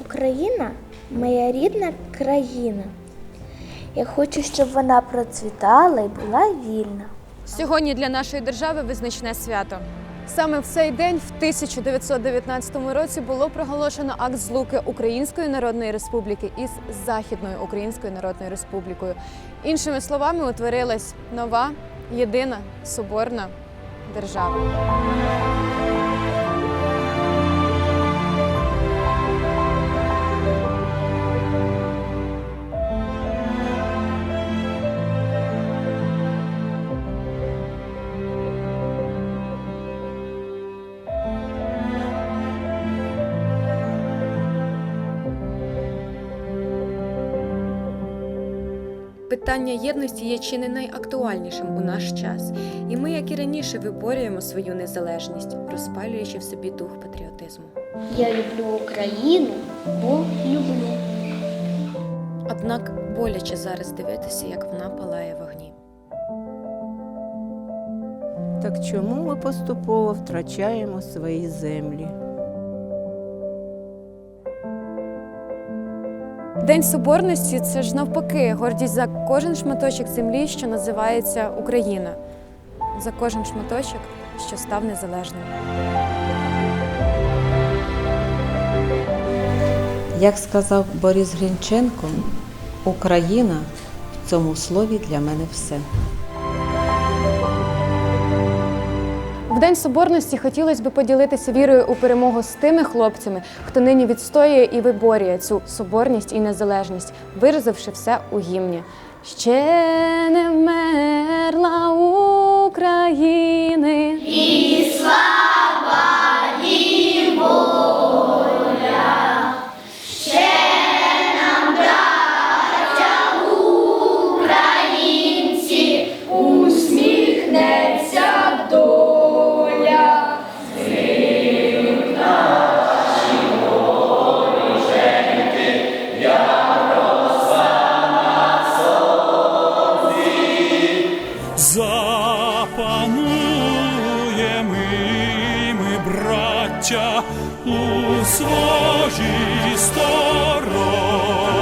Україна моя рідна країна. Я хочу, щоб вона процвітала і була вільна. Сьогодні для нашої держави визначне свято. Саме в цей день, в 1919 році, було проголошено акт злуки Української Народної Республіки із Західною Українською Народною Республікою. Іншими словами, утворилась нова, єдина соборна держава. Питання єдності є чи не найактуальнішим у наш час, і ми, як і раніше, виборюємо свою незалежність, розпалюючи в собі дух патріотизму. Я люблю Україну, бо люблю. Однак боляче зараз дивитися, як вона палає в огні. Так чому ми поступово втрачаємо свої землі? День соборності це ж навпаки гордість за кожен шматочок землі, що називається Україна, за кожен шматочок, що став незалежним. Як сказав Борис Грінченко, Україна в цьому слові для мене все. В День Соборності хотілося б поділитися вірою у перемогу з тими хлопцями, хто нині відстоює і виборює цю соборність і незалежність, виразивши все у гімні. Ще не вмерла України. Запануємо ми, браття, у своїй стороні.